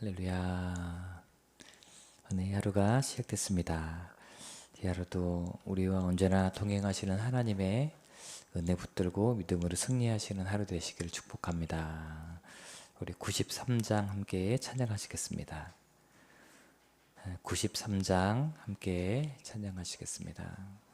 할렐루야. 오늘 하루가 시작됐습니다. 이 하루도 우리와 언제나 동행하시는 하나님의 은혜 붙들고 믿음으로 승리하시는 하루 되시기를 축복합니다. 우리 93장 함께 찬양하시겠습니다. 93장 함께 찬양하시겠습니다.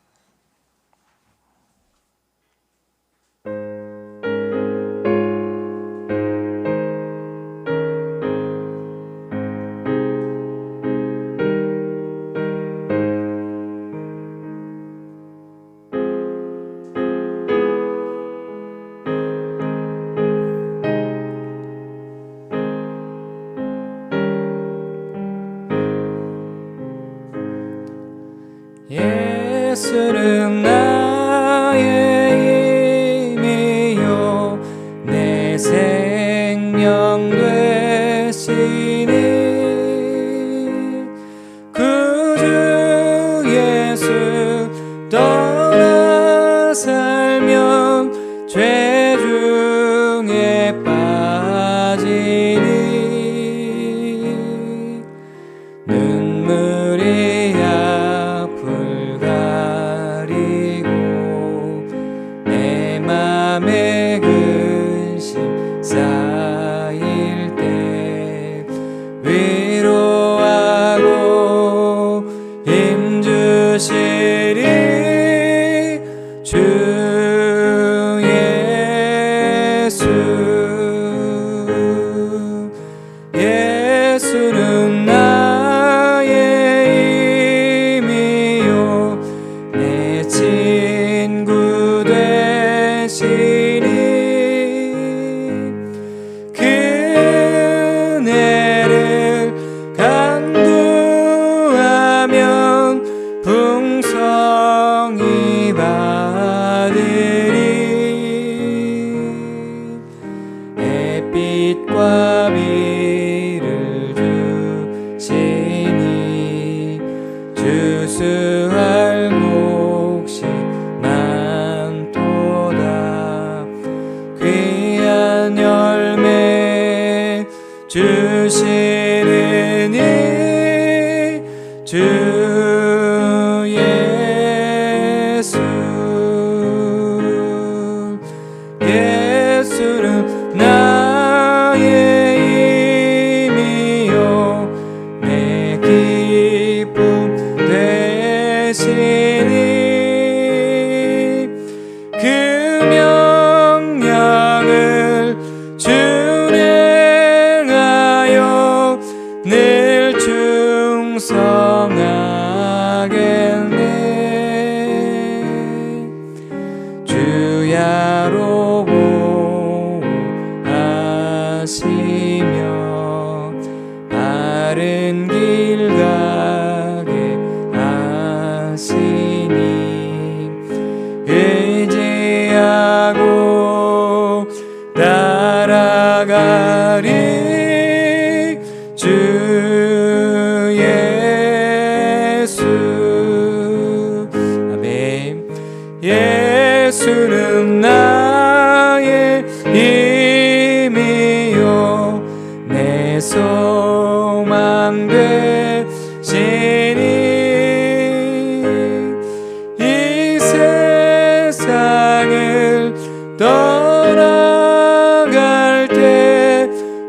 충성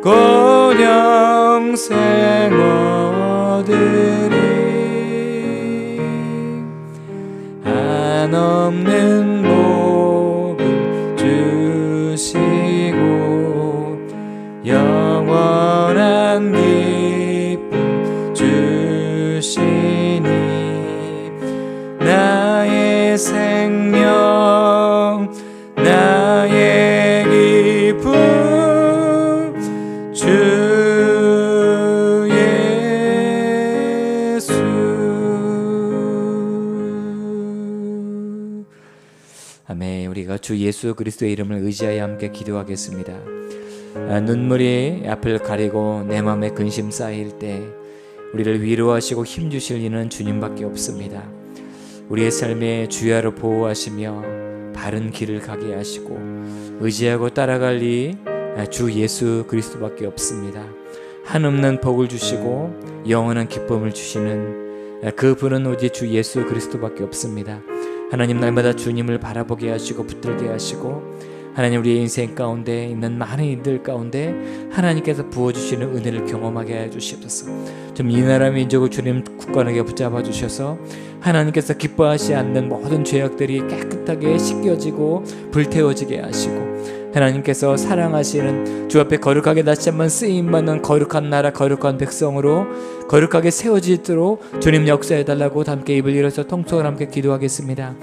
고영생 얻으리 주 예수 그리스도의 이름을 의지하여 함께 기도하겠습니다 아, 눈물이 앞을 가리고 내 마음에 근심 쌓일 때 우리를 위로하시고 힘 주실 이는 주님밖에 없습니다 우리의 삶에 주야로 보호하시며 바른 길을 가게 하시고 의지하고 따라갈 이 주 예수 그리스도밖에 없습니다. 한없는 복을 주시고 영원한 기쁨을 주시는 그 분은 오직 주 예수 그리스도밖에 없습니다. 하나님 날마다 주님을 바라보게 하시고 붙들게 하시고 하나님 우리의 인생 가운데 있는 많은 일들 가운데 하나님께서 부어주시는 은혜를 경험하게 해 주시옵소서. 좀 이 나라 민족을 주님 굳건하게 붙잡아 주셔서 하나님께서 기뻐하시 않는 모든 죄악들이 깨끗하게 씻겨지고 불태워지게 하시고 하나님께서 사랑하시는 주 앞에 거룩하게 다시 한번 쓰임 받는 거룩한 나라 거룩한 백성으로 거룩하게 세워지도록 주님 역사해 달라고 함께 입을 일어서 통성을 함께 기도하겠습니다.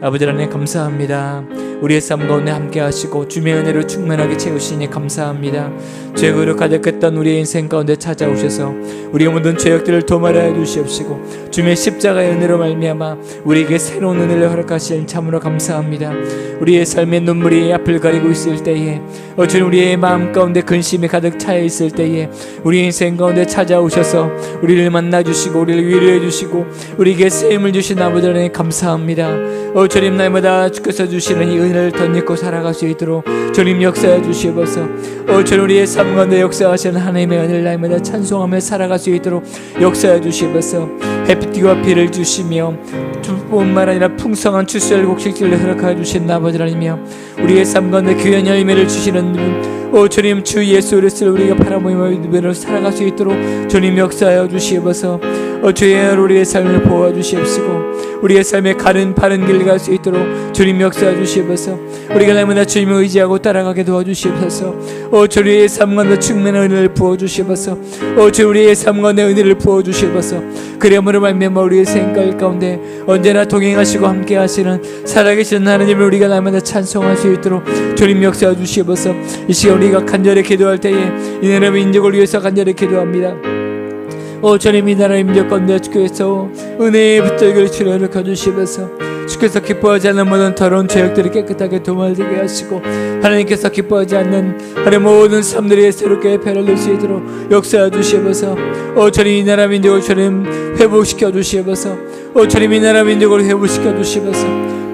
아버지 하나님 감사합니다. 우리의 삶 가운데 함께 하시고 주의 은혜로 충만하게 채우시니 감사합니다. 죄거로 가득했던 우리의 인생 가운데 찾아오셔서 우리의 모든 죄악들을 도말하여 주시옵시고 주의 십자가의 은혜로 말미암아 우리에게 새로운 은혜를 허락하신 참으로 감사합니다. 우리의 삶의 눈물이 앞을 가리고 있을 때에 어쩌 우리의 마음 가운데 근심이 가득 차여 있을 때에 우리 인생 가운데 찾아오셔서 우리를 만나 주시고 우리를 위로해 주시고 우리에게 세임을 주신 아버지 하나님 감사합니다. 어 주님 날마다 주께서 주시는 이 은혜를 덧입고 살아갈 수 있도록 주님 역사해 주시옵소서. 어 주님 우리의 삶 가운데 역사하시는 하나님의 은혜를 날마다 찬송하며 살아갈 수 있도록 역사해 주시옵소서. 햇빛과 비를 주시며 뿐만 아니라 풍성한 추수를 곡식들을 허락하여 주신 아버지 하나님이여 우리의 삶 가운데 귀한 열매를 주시는 분, 오 주님 주 예수 그리스도를 우리가 바라보며 믿음으로 살아갈 수 있도록 주님 역사하여 주시옵소서 어 주의 우리의 삶을 보아 주시옵시고 우리의 삶에 가는 바른 길 갈 수 있도록 주님 역사해 주시옵소서. 우리가 날마다 주님을 의지하고 따라가게 도와주시옵소서. 오 주의 삶 가운데 충만한 은혜를 부어 주시옵소서. 오 주 우리의 삶 가운데 은혜를 부어 주시옵소서. 그리함으로 말미암아 우리의 생각 가운데 언제나 동행하시고 함께 하시는 살아계신 하나님을 우리가 날마다 찬송할 수 있도록 주님 역사해 주시옵소서. 이 시간 우리가 간절히 기도할 때에 이 나라 민족을 위해서 간절히 기도합니다 오 주님 이 나라 민족 가운데 주께서 은혜의 붙들기를 출혈을 거주시면서 주께서 기뻐하지 않는 모든 더러운 죄악들이 깨끗하게 도말되게 하시고 하나님께서 기뻐하지 않는 하나님 모든 삶들이 새롭게 배를 있도록 역사해 주시면서. 오 주님 이 나라 민족을 주님 회복시켜 주시면서. 오 주님 이 나라 민족을 회복시켜 주시면서.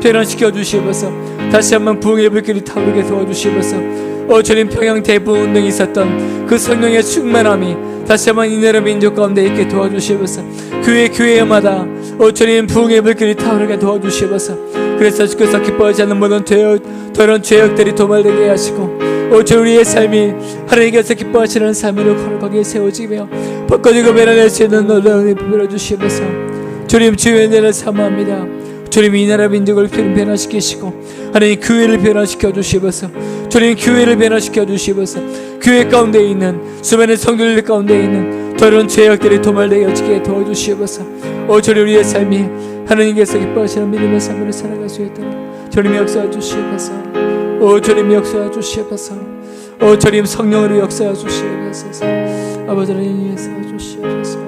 변화시켜 주시면서. 다시 한번 부흥의 불길이 타오르게 도와주시면서 오 주님 평양 대부 운동이 있었던 그 성령의 충만함이 다시 한번 이 나라 민족 가운데 있게 도와주시면서. 교회 교회마다 오 주님 부흥의 불길이 타오르게 도와주시면서. 그래서 주께서 기뻐하지 않는 모든 죄악 더러운 죄악들이 도말되게 하시고 오주 우리의 삶이 하나님께서 기뻐하시는 삶으로 거룩하게 세워지며 벗겨지고 변화될 수 있는 노력을 베풀어주시면서. 주님 주의 은혜를 사모합니다 주님 이 나라 민족을 변화시키시고 하나님 교회를 변화시켜 주시면서. 주님 교회를 변화시켜 주시면서. 교회 가운데 있는 수많은 성도들 가운데 있는 더러운 죄악들이 도말되어지게 도와주시옵소서. 오 주님 우리의 삶이 하나님께서 기뻐하시는 믿음의 삶으로 살아갈 수 있도록 주님 역사해 주시옵소서. 오 주님 역사해 주시옵소서. 오 주님 성령으로 역사해 주시옵소서. 아버지 하나님 역사해 주시옵소서 주시옵소서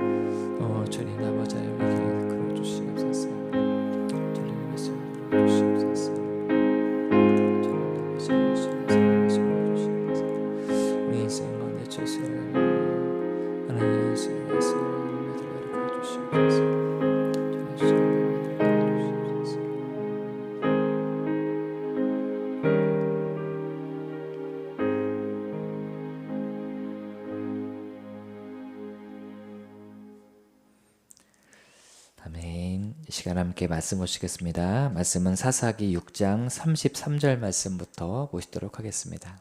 함께 말씀하시겠습니다. 말씀은 사사기 6장 33절 말씀부터 보시도록 하겠습니다.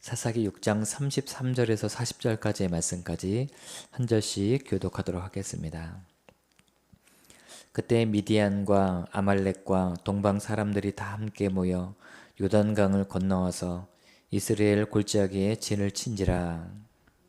사사기 6장 33절에서 40절까지의 말씀까지 한 절씩 교독하도록 하겠습니다. 그때 미디안과 아말렉과 동방 사람들이 다 함께 모여 요단강을 건너와서 이스라엘 골짜기에 진을 친지라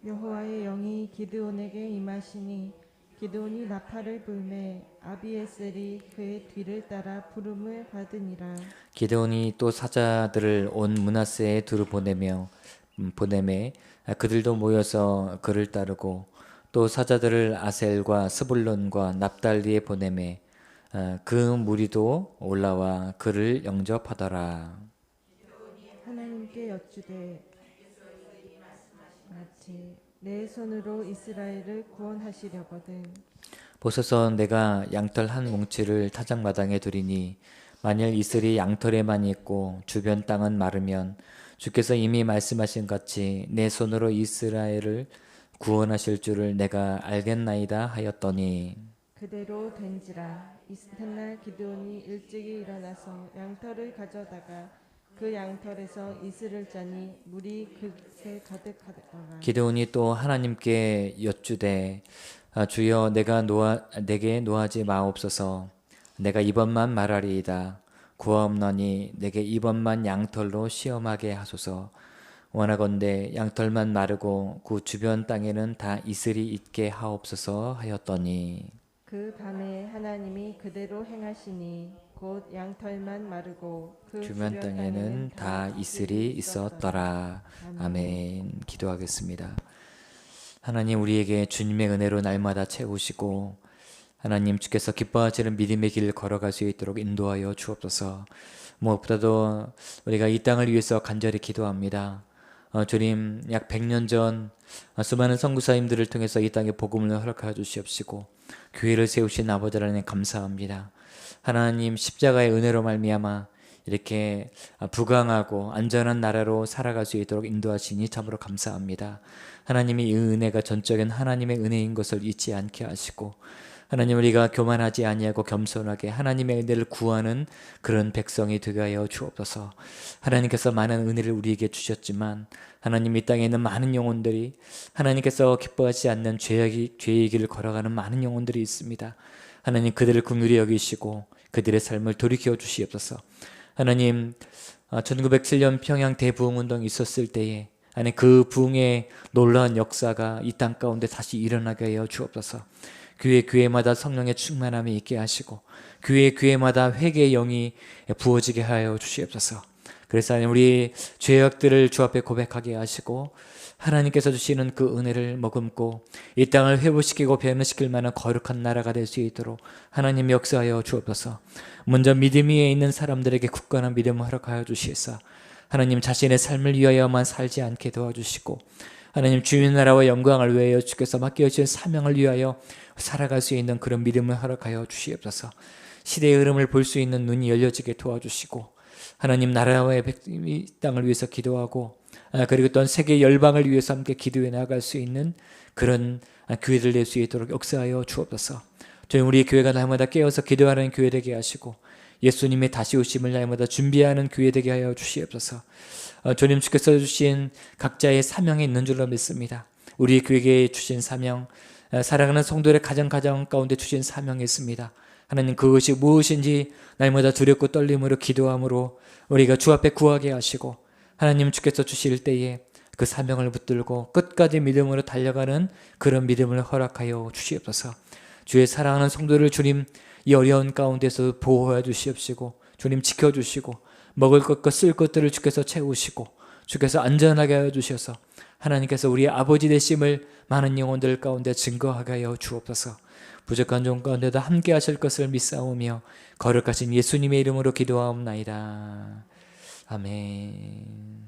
여호와의 영이 기드온에게 임하시니 기드온이 나팔을 불매 아비에셀이 그의 뒤를 따라 부름을 받으니라 기드온이 또 사자들을 온 문하세에 두루 보내며 음, 보내매 그들도 모여서 그를 따르고 또 사자들을 아셀과 스불론과 납달리에 보내매 아, 그 무리도 올라와 그를 영접하더라. 하나님께 여쭈되 마치 내 손으로 이스라엘을 구원하시려거든. 보소서 내가 양털 한 뭉치를 타작마당에 두리니 만일 이슬이 양털에만 있고 주변 땅은 마르면 주께서 이미 말씀하신 같이 내 손으로 이스라엘을 구원하실 줄을 내가 알겠나이다 하였더니. 그대로 된지라. 이튿날 기드온이 일찍이 일어나서 양털을 가져다가 그 양털에서 이슬을 짜니 물이 그새 가득하더라. 기드온이 또 하나님께 여쭈되 아, 주여 내가 노하, 내게 노하지 마옵소서. 내가 이번만 말하리이다. 구하옵나니 내게 이번만 양털로 시험하게 하소서. 원하건대 양털만 마르고 그 주변 땅에는 다 이슬이 있게 하옵소서 하였더니. 그 밤에 하나님이 그대로 행하시니 곧 양털만 마르고 그 주변 땅에는 다 이슬이 있었더라 아멘 기도하겠습니다 하나님 우리에게 주님의 은혜로 날마다 채우시고 하나님 주께서 기뻐하시는 믿음의 길을 걸어갈 수 있도록 인도하여 주옵소서. 무엇보다도 우리가 이 땅을 위해서 간절히 기도합니다. 어, 주님 약 100년 전 어, 수많은 선구사님들을 통해서 이 땅에 복음을 허락하여 주시옵시고 교회를 세우신 아버지 하나님 감사합니다. 하나님 십자가의 은혜로 말미암아 이렇게 부강하고 안전한 나라로 살아갈 수 있도록 인도하시니 참으로 감사합니다. 하나님이 이 은혜가 전적인 하나님의 은혜인 것을 잊지 않게 하시고 하나님 우리가 교만하지 아니하고 겸손하게 하나님의 은혜를 구하는 그런 백성이 되게 하여 주옵소서. 하나님께서 많은 은혜를 우리에게 주셨지만 하나님 이 땅에 있는 많은 영혼들이 하나님께서 기뻐하지 않는 죄의, 길을 걸어가는 많은 영혼들이 있습니다. 하나님 그들을 긍휼히 여기시고 그들의 삶을 돌이켜 주시옵소서. 하나님 1907년 평양 대부흥 운동이 있었을 때에 아니 그 부흥의 놀라운 역사가 이 땅 가운데 다시 일어나게 하여 주옵소서. 교회 교회마다 성령의 충만함이 있게 하시고 교회 교회마다 회개의 영이 부어지게 하여 주시옵소서. 그래서 하나님 우리 죄악들을 주 앞에 고백하게 하시고 하나님께서 주시는 그 은혜를 머금고 이 땅을 회복시키고 변화시킬 만한 거룩한 나라가 될 수 있도록 하나님 역사하여 주옵소서. 먼저 믿음 위에 있는 사람들에게 굳건한 믿음을 허락하여 주시옵소서. 하나님 자신의 삶을 위하여만 살지 않게 도와주시고 하나님 주의 나라와 영광을 위하여 주께서 맡겨주신 사명을 위하여 살아갈 수 있는 그런 믿음을 허락하여 주시옵소서. 시대의 흐름을 볼 수 있는 눈이 열려지게 도와주시고 하나님 나라와 이 땅을 위해서 기도하고 아, 그리고 또한 세계 열방을 위해서 함께 기도해 나갈 수 있는 그런 교회를 낼 수 있도록 역사하여 주옵소서. 저희 우리 교회가 날마다 깨어서 기도하는 교회 되게 하시고 예수님의 다시 오심을 날마다 준비하는 교회 되게 하여 주시옵소서. 어, 주님 주께서 주신 각자의 사명이 있는 줄로 믿습니다. 우리 교회에 주신 사명, 어, 사랑하는 성도의 가정 가정 가운데 주신 사명이 있습니다. 하나님 그것이 무엇인지 날마다 두렵고 떨림으로 기도함으로 우리가 주 앞에 구하게 하시고 하나님 주께서 주실 때에 그 사명을 붙들고 끝까지 믿음으로 달려가는 그런 믿음을 허락하여 주시옵소서. 주의 사랑하는 성도를 주님 이 어려운 가운데서 보호해 주시옵시고 주님 지켜 주시고 먹을 것과 쓸 것들을 주께서 채우시고 주께서 안전하게 하여 주셔서 하나님께서 우리의 아버지 되심을 많은 영혼들 가운데 증거하게 하여 주옵소서. 부족한 종 가운데도 함께 하실 것을 믿사오며 거룩하신 예수님의 이름으로 기도하옵나이다. 아멘.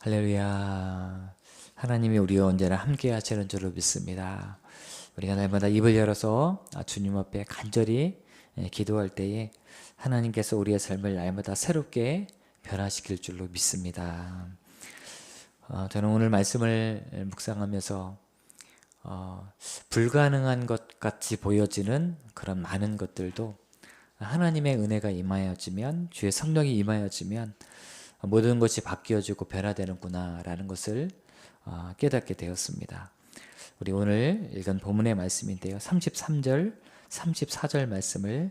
할렐루야. 하나님이 우리와 언제나 함께 하시는 줄로 믿습니다. 우리가 날마다 입을 열어서 주님 앞에 간절히 기도할 때에 하나님께서 우리의 삶을 날마다 새롭게 변화시킬 줄로 믿습니다. 어, 저는 오늘 말씀을 묵상하면서 어, 불가능한 것 같이 보여지는 그런 많은 것들도 하나님의 은혜가 임하여지면 주의 성령이 임하여지면 모든 것이 바뀌어지고 변화되는구나라는 것을 어, 깨닫게 되었습니다. 우리 오늘 읽은 본문의 말씀인데요. 33절, 34절 말씀을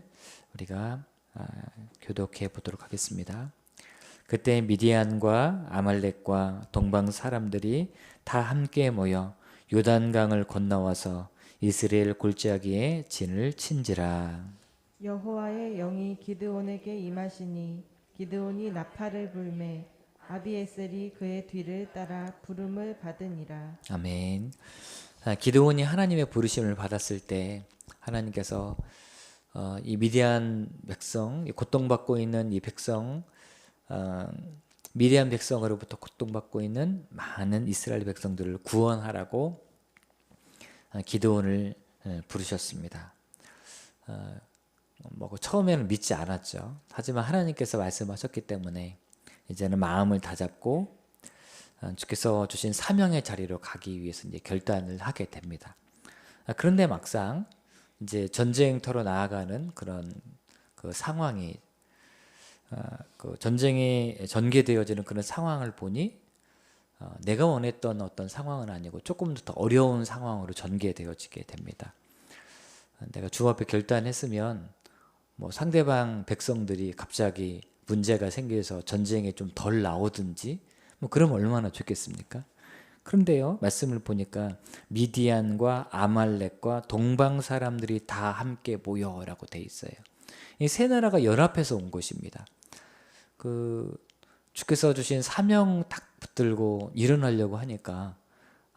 우리가 아, 교독해 보도록 하겠습니다. 그때 미디안과 아말렉과 동방 사람들이 다 함께 모여 요단강을 건너와서 이스라엘 골짜기에 진을 친지라. 여호와의 영이 기드온에게 임하시니 기드온이 나팔을 불매 아비에셀이 그의 뒤를 따라 부름을 받으니라 아멘. 아, 기드온이 하나님의 부르심을 받았을 때 하나님께서 어, 이 미디안 백성, 이 고통받고 있는 이 백성, 어, 미디안 백성으로부터 고통받고 있는 많은 이스라엘 백성들을 구원하라고 어, 기드온을 예, 부르셨습니다. 어, 뭐 처음에는 믿지 않았죠. 하지만 하나님께서 말씀하셨기 때문에 이제는 마음을 다잡고 어, 주께서 주신 사명의 자리로 가기 위해서 이제 결단을 하게 됩니다. 아, 그런데 막상 이제 전쟁터로 나아가는 그런 그 상황이 아, 그 전쟁이 전개되어지는 그런 상황을 보니 어, 내가 원했던 어떤 상황은 아니고 조금 더 어려운 상황으로 전개되어지게 됩니다. 어, 내가 주 앞에 결단했으면 뭐 상대방 백성들이 갑자기 문제가 생겨서 전쟁에 좀 덜 나오든지 뭐 그러면 얼마나 좋겠습니까? 그런데요 말씀을 보니까 미디안과 아말렉과 동방 사람들이 다 함께 모여라고 돼 있어요. 이 세 나라가 연합해서 온 것입니다. 그 주께서 주신 사명 딱 붙들고 일어나려고 하니까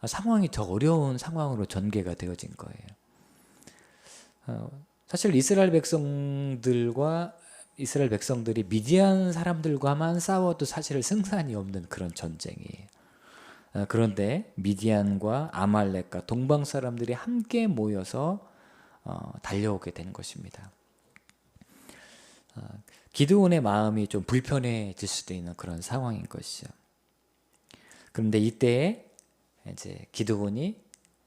상황이 더 어려운 상황으로 전개가 되어진 거예요. 어, 사실 이스라엘 백성들과 이스라엘 백성들이 미디안 사람들과만 싸워도 사실 승산이 없는 그런 전쟁이에요. 어, 그런데 미디안과 아말렉과 동방 사람들이 함께 모여서 어, 달려오게 된 것입니다. 어, 기드온의 마음이 좀 불편해질 수도 있는 그런 상황인 것이죠. 그런데 이때 이제 기드온이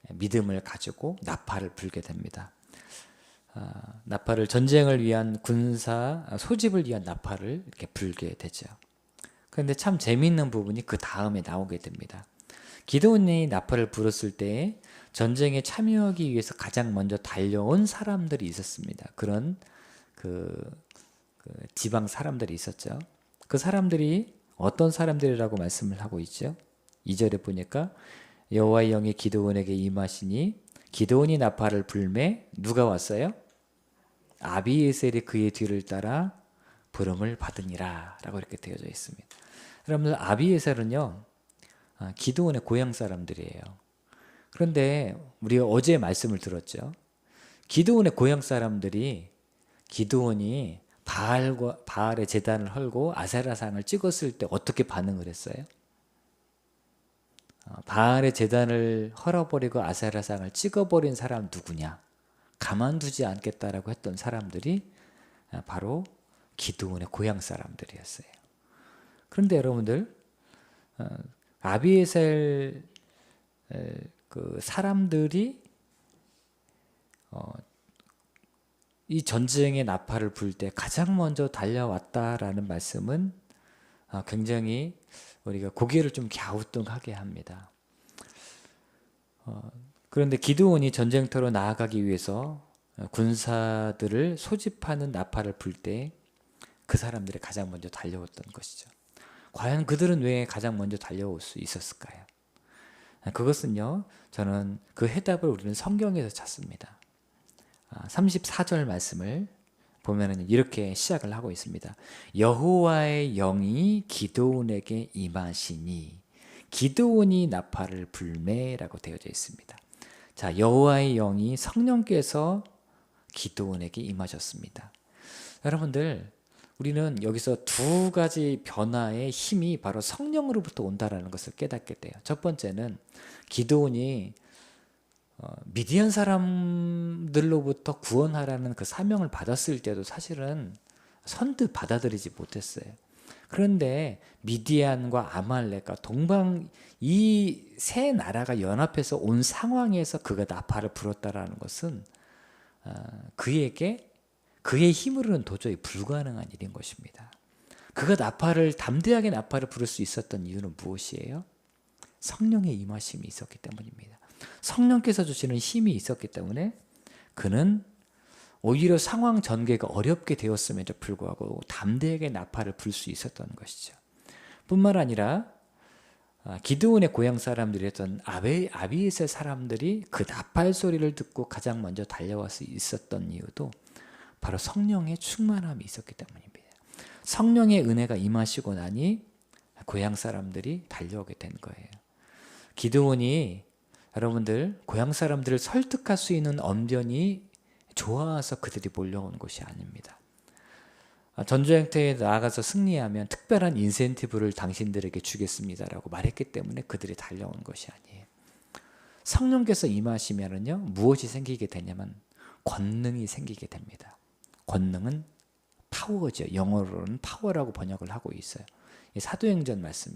믿음을 가지고 나팔을 불게 됩니다. 아, 나팔을 전쟁을 위한 군사 소집을 위한 나팔을 이렇게 불게 되죠. 그런데 참 재미있는 부분이 그 다음에 나오게 됩니다. 기드온이 나팔을 불었을 때 전쟁에 참여하기 위해서 가장 먼저 달려온 사람들이 있었습니다. 그런 그, 그 지방 사람들이 있었죠. 그 사람들이 어떤 사람들이라고 말씀을 하고 있죠. 2절에 보니까 여호와의 영이 기드온에게 임하시니 기드온이 나팔을 불매 누가 왔어요? 아비에셀이 그의 뒤를 따라 부름을 받으니라 라고 이렇게 되어져 있습니다. 여러분들 아비에셀은요 아, 기드온의 고향 사람들이에요. 그런데 우리가 어제 말씀을 들었죠. 기드온의 고향 사람들이 기드온이 바알과 바알의 제단을 헐고 아세라상을 찍었을 때 어떻게 반응을 했어요? 어, 바알의 제단을 헐어버리고 아세라상을 찍어버린 사람 누구냐? 가만두지 않겠다라고 했던 사람들이 아, 바로 기드온의 고향 사람들이었어요. 그런데 여러분들 어, 아비에셀 그 사람들이 어, 이 전쟁의 나팔을 불 때 가장 먼저 달려왔다라는 말씀은 아, 굉장히 우리가 고개를 좀 갸우뚱하게 합니다. 어, 그런데 기드온이 전쟁터로 나아가기 위해서 군사들을 소집하는 나팔을 불 때 그 사람들이 가장 먼저 달려왔던 것이죠. 과연 그들은 왜 가장 먼저 달려올 수 있었을까요? 그것은요, 저는 그 해답을 우리는 성경에서 찾습니다. 34절 말씀을 보면은 이렇게 시작을 하고 있습니다. 여호와의 영이 기드온에게 임하시니 기드온이 나팔을 불매라고 되어져 있습니다. 자, 여호와의 영이 성령께서 기드온에게 임하셨습니다. 여러분들 우리는 여기서 두 가지 변화의 힘이 바로 성령으로부터 온다라는 것을 깨닫게 돼요. 첫 번째는 기드온이 어, 미디안 사람들로부터 구원하라는 그 사명을 받았을 때도 사실은 선뜻 받아들이지 못했어요. 그런데 미디안과 아말렉과 동방 이 세 나라가 연합해서 온 상황에서 그가 나팔을 불었다라는 것은 어, 그에게 그의 힘으로는 도저히 불가능한 일인 것입니다. 그가 나팔을 담대하게 나팔을 부를 수 있었던 이유는 무엇이에요? 성령의 임하심이 있었기 때문입니다. 성령께서 주시는 힘이 있었기 때문에 그는 오히려 상황 전개가 어렵게 되었음에도 불구하고 담대하게 나팔을 불 수 있었던 것이죠. 뿐만 아니라 아, 기드온의 고향 사람들이었던 아비에셀 사람들이 그 나팔 소리를 듣고 가장 먼저 달려와 서 있었던 이유도 바로 성령의 충만함이 있었기 때문입니다. 성령의 은혜가 임하시고 나니 고향 사람들이 달려오게 된 거예요. 기드온이 여러분들 고향 사람들을 설득할 수 있는 언변이 좋아서 그들이 몰려온 것이 아닙니다. 아, 전투행태에 나아가서 승리하면 특별한 인센티브를 당신들에게 주겠습니다라고 말했기 때문에 그들이 달려온 것이 아니에요. 성령께서 임하시면은요 무엇이 생기게 되냐면 권능이 생기게 됩니다. 권능은 파워죠. 영어로는 파워라고 번역을 하고 있어요. 이 사도행전 말씀에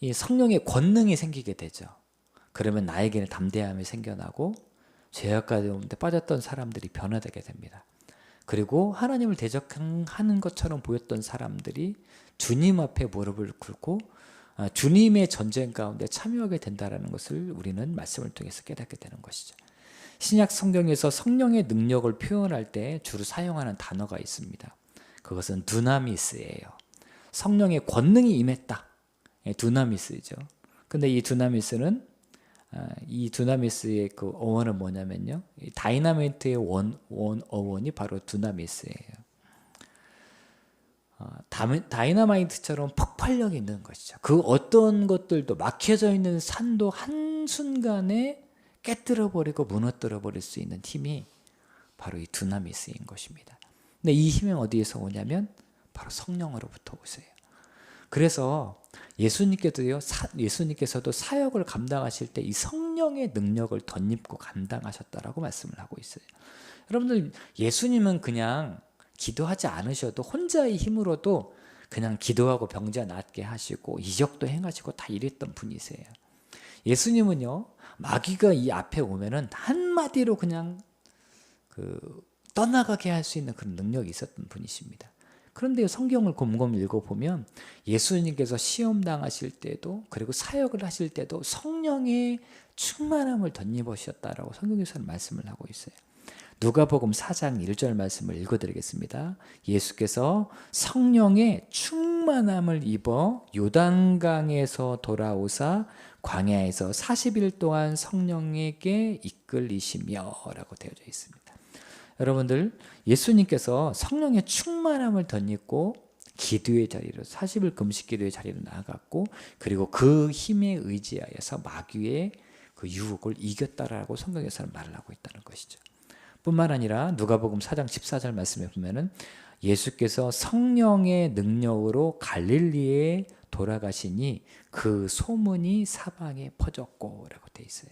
이 성령의 권능이 생기게 되죠. 그러면 나에게는 담대함이 생겨나고 죄악 가운데 빠졌던 사람들이 변화되게 됩니다. 그리고 하나님을 대적하는 것처럼 보였던 사람들이 주님 앞에 무릎을 꿇고 아, 주님의 전쟁 가운데 참여하게 된다라는 것을 우리는 말씀을 통해서 깨닫게 되는 것이죠. 신약 성경에서 성령의 능력을 표현할 때 주로 사용하는 단어가 있습니다. 그것은 두나미스예요. 성령의 권능이 임했다. 예, 두나미스죠. 근데 이 두나미스는 아, 이 두나미스의 그 어원은 뭐냐면요. 다이나마이트의 원, 원 어원이 바로 두나미스예요. 어, 다이나마이트처럼 폭발력이 있는 것이죠. 그 어떤 것들도 막혀져 있는 산도 한순간에 깨뜨려 버리고 무너뜨려 버릴 수 있는 힘이 바로 이 두나미스인 것입니다. 근데 이 힘은 어디에서 오냐면 바로 성령으로부터 오세요. 그래서 예수님께서도요, 사, 예수님께서도 사역을 감당하실 때 이 성령의 능력을 덧입고 감당하셨다라고 말씀을 하고 있어요. 여러분들 예수님은 그냥 기도하지 않으셔도 혼자의 힘으로도 그냥 기도하고 병자 낫게 하시고 이적도 행하시고 다 이랬던 분이세요. 예수님은요 마귀가 이 앞에 오면은 한 마디로 그냥 그 떠나가게 할 수 있는 그런 능력이 있었던 분이십니다. 그런데 성경을 곰곰 읽어보면 예수님께서 시험 당하실 때도 그리고 사역을 하실 때도 성령의 충만함을 덧입으셨다라고 성경에서는 말씀을 하고 있어요. 누가복음 4장 1절 말씀을 읽어드리겠습니다. 예수께서 성령의 충만함을 입어 요단강에서 돌아오사 광야에서 40일 동안 성령에게 이끌리시며 라고 되어져 있습니다. 여러분들 예수님께서 성령의 충만함을 덧입고 기도의 자리로 40일 금식 기도의 자리로 나아갔고 그리고 그 힘에 의지하여서 마귀의 그 유혹을 이겼다라고 성경에서는 말을 하고 있다는 것이죠. 뿐만 아니라 누가복음 4장 14절 말씀에 보면은 예수께서 성령의 능력으로 갈릴리에 돌아가시니 그 소문이 사방에 퍼졌고라고 돼 있어요.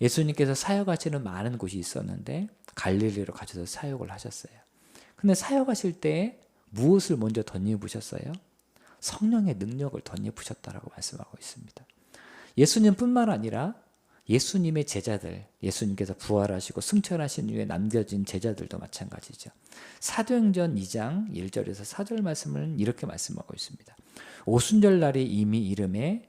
예수님께서 사역하시는 많은 곳이 있었는데 갈릴리로 가셔서 사역을 하셨어요. 근데 사역하실 때 무엇을 먼저 덧입으셨어요? 성령의 능력을 덧입으셨다라고 말씀하고 있습니다. 예수님뿐만 아니라 예수님의 제자들, 예수님께서 부활하시고 승천하신 후에 남겨진 제자들도 마찬가지죠. 사도행전 2장 1절에서 4절 말씀을 이렇게 말씀하고 있습니다. 오순절 날이 이미 이름에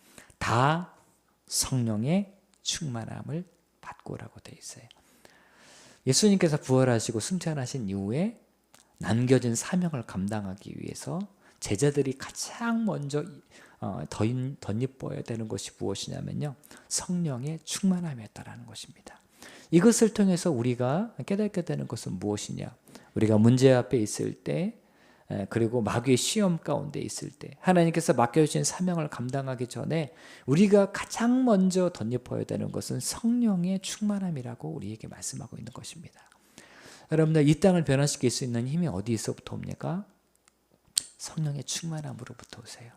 다 성령의 충만함을 받고라고 돼 있어요. 예수님께서 부활하시고 승천하신 이후에 남겨진 사명을 감당하기 위해서 제자들이 가장 먼저 어, 덧입어야 되는 것이 무엇이냐면요. 성령의 충만함이었다라는 것입니다. 이것을 통해서 우리가 깨닫게 되는 것은 무엇이냐? 우리가 문제 앞에 있을 때 그리고 마귀의 시험 가운데 있을 때 하나님께서 맡겨주신 사명을 감당하기 전에 우리가 가장 먼저 덧입어야 되는 것은 성령의 충만함이라고 우리에게 말씀하고 있는 것입니다. 여러분들 이 땅을 변화시킬 수 있는 힘이 어디서부터 옵니까? 성령의 충만함으로부터 오세요.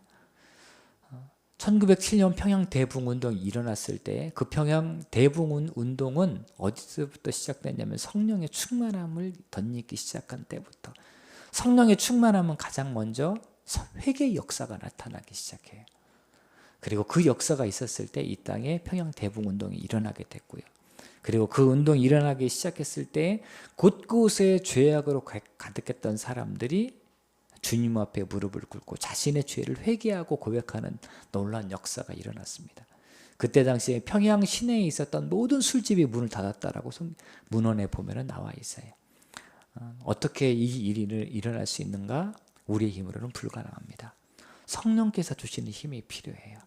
1907년 평양 대붕 운동이 일어났을 때 그 평양 대붕 운동은 어디서부터 시작됐냐면 성령의 충만함을 덧입기 시작한 때부터 성령의 충만함은 가장 먼저 회개 역사가 나타나기 시작해요. 그리고 그 역사가 있었을 때 이 땅에 평양 대붕 운동이 일어나게 됐고요. 그리고 그 운동이 일어나기 시작했을 때 곳곳에 죄악으로 가- 가득했던 사람들이 주님 앞에 무릎을 꿇고 자신의 죄를 회개하고 고백하는 놀라운 역사가 일어났습니다. 그때 당시에 평양 시내에 있었던 모든 술집이 문을 닫았다라고 성- 문헌에 보면 나와 있어요. 어, 어떻게 이 일이 일어날 수 있는가? 우리의 힘으로는 불가능합니다. 성령께서 주시는 힘이 필요해요.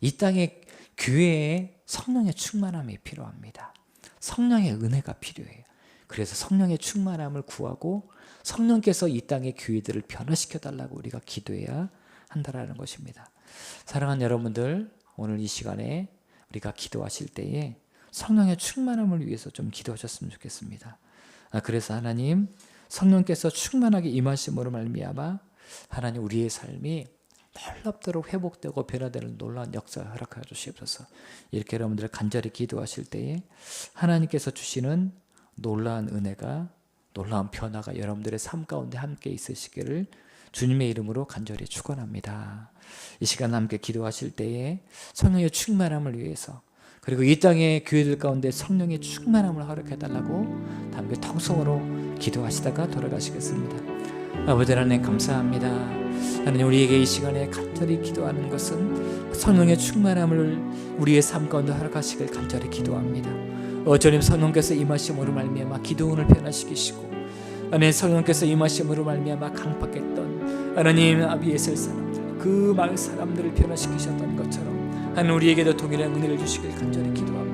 이 땅에 교회에 성령의 충만함이 필요합니다. 성령의 은혜가 필요해요. 그래서 성령의 충만함을 구하고 성령께서 이 땅의 교회들을 변화시켜 달라고 우리가 기도해야 한다라는 것입니다. 사랑하는 여러분들, 오늘 이 시간에 우리가 기도하실 때에 성령의 충만함을 위해서 좀 기도하셨으면 좋겠습니다. 아, 그래서 하나님 성령께서 충만하게 임하심으로 말미암아 하나님 우리의 삶이 놀랍도록 회복되고 변화되는 놀라운 역사 허락하여 주시옵소서. 이렇게 여러분들 간절히 기도하실 때에 하나님께서 주시는 놀라운 은혜가 놀라운 변화가 여러분들의 삶 가운데 함께 있으시기를 주님의 이름으로 간절히 축원합니다. 이 시간 함께 기도하실 때에 성령의 충만함을 위해서 그리고 이 땅의 교회들 가운데 성령의 충만함을 허락해 달라고 담배 통성으로 기도하시다가 돌아가시겠습니다. 아버지 하나님 감사합니다. 하나님 우리에게 이 시간에 간절히 기도하는 것은 성령의 충만함을 우리의 삶 가운데 허락하시길 간절히 기도합니다. 어, 주님 성령께서 임하심으로 말미암아 기도원을 변화시키시고 하나님 성령께서 임하심으로 말미암아 강팍했던 하나님 아비에셀 사람들 그 마을 사람들을 변화시키셨던 것처럼 하나님 우리에게도 동일한 은혜를 주시길 간절히 기도합니다.